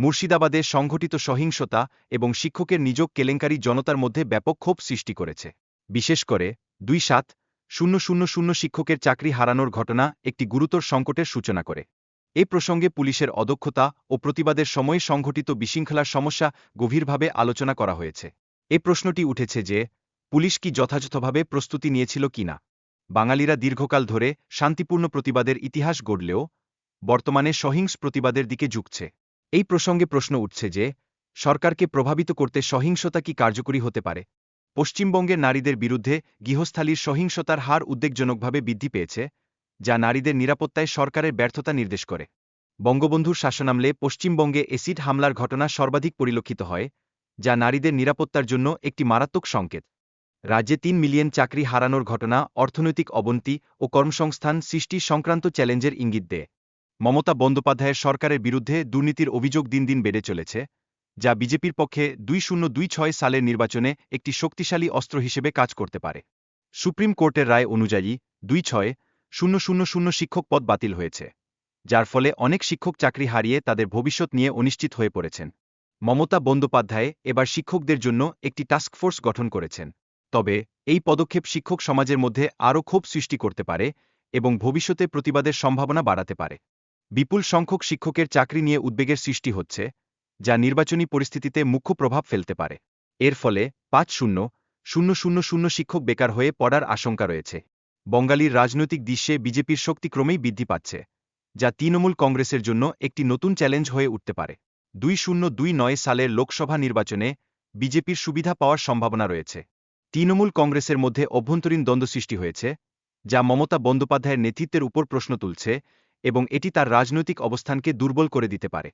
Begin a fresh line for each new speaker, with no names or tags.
মুর্শিদাবাদে সংঘটিত সহিংসতা এবং শিক্ষকের নিযোগ কেলেঙ্কারি জনতার মধ্যে ব্যাপক ক্ষোভ সৃষ্টি করেছে। বিশেষ করে দুই সাত শূন্য শূন্য শূন্য শিক্ষকের চাকরি হারানোর ঘটনা একটি গুরুতর সংকটের সূচনা করে। এ প্রসঙ্গে পুলিশের অদক্ষতা ও প্রতিবাদের সময়ে সংঘটিত বিশৃঙ্খলার সমস্যা গভীরভাবে আলোচনা করা হয়েছে। এ প্রশ্নটি উঠেছে যে, পুলিশ কি যথাযথভাবে প্রস্তুতি নিয়েছিল কিনা বাঙালিরা দীর্ঘকাল ধরে শান্তিপূর্ণ প্রতিবাদের ইতিহাস গড়লেও বর্তমানে সহিংস প্রতিবাদের দিকে ঝুঁকছে। এই প্রসঙ্গে প্রশ্ন উঠছে যে, সরকারকে প্রভাবিত করতে সহিংসতা কি কার্যকরী হতে পারে? পশ্চিমবঙ্গের নারীদের বিরুদ্ধে গৃহস্থালীর সহিংসতার হার উদ্বেগজনকভাবে বৃদ্ধি পেয়েছে, যা নারীদের নিরাপত্তায় সরকারের ব্যর্থতা নির্দেশ করে। বঙ্গবন্ধুর শাসনামলে পশ্চিমবঙ্গে এসিড হামলার ঘটনা সর্বাধিক পরিলক্ষিত হয়, যা নারীদের নিরাপত্তার জন্য একটি মারাত্মক সংকেত। রাজ্যে তিন মিলিয়ন চাকরি হারানোর ঘটনা অর্থনৈতিক অবনতি ও কর্মসংস্থান সৃষ্টি সংক্রান্ত চ্যালেঞ্জের ইঙ্গিত দেয়। মমতা বন্দ্যোপাধ্যায়ের সরকারের বিরুদ্ধে দুর্নীতির অভিযোগ দিন দিন বেড়ে চলেছে, যা বিজেপির পক্ষে দুই শূন্য দুই ছয় সালের নির্বাচনে একটি শক্তিশালী অস্ত্র হিসেবে কাজ করতে পারে। সুপ্রিম কোর্টের রায় অনুযায়ী দুই ছয় শূন্য শূন্য শূন্য শিক্ষক পদ বাতিল হয়েছে, যার ফলে অনেক শিক্ষক চাকরি হারিয়ে তাদের ভবিষ্যৎ নিয়ে অনিশ্চিত হয়ে পড়েছেন। মমতা বন্দ্যোপাধ্যায় এবার শিক্ষকদের জন্য একটি টাস্কফোর্স গঠন করেছেন, তবে এই পদক্ষেপ শিক্ষক সমাজের মধ্যে আরও ক্ষোভ সৃষ্টি করতে পারে এবং ভবিষ্যতে প্রতিবাদের সম্ভাবনা বাড়াতে পারে। বিপুল সংখ্যক শিক্ষকের চাকরি নিয়ে উদ্বেগের সৃষ্টি হচ্ছে, যা নির্বাচনী পরিস্থিতিতে মুখ্য প্রভাব ফেলতে পারে। এর ফলে পাঁচ শূন্য শূন্য শূন্য শূন্য শিক্ষক বেকার হয়ে পড়ার আশঙ্কা রয়েছে। বঙ্গালীর রাজনৈতিক দৃশ্যে বিজেপির শক্তি ক্রমেই বৃদ্ধি পাচ্ছে, যা তৃণমূল কংগ্রেসের জন্য একটি নতুন চ্যালেঞ্জ হয়ে উঠতে পারে। দুই শূন্য দুই নয় সালের লোকসভা নির্বাচনে বিজেপির সুবিধা পাওয়ার সম্ভাবনা রয়েছে। তৃণমূল কংগ্রেসের মধ্যে অভ্যন্তরীণ দ্বন্দ্ব সৃষ্টি হয়েছে, যা মমতা বন্দ্যোপাধ্যায়ের নেতৃত্বের উপর প্রশ্ন তুলছে এবং এটি তার রাজনৈতিক অবস্থানকে দুর্বল করে দিতে পারে।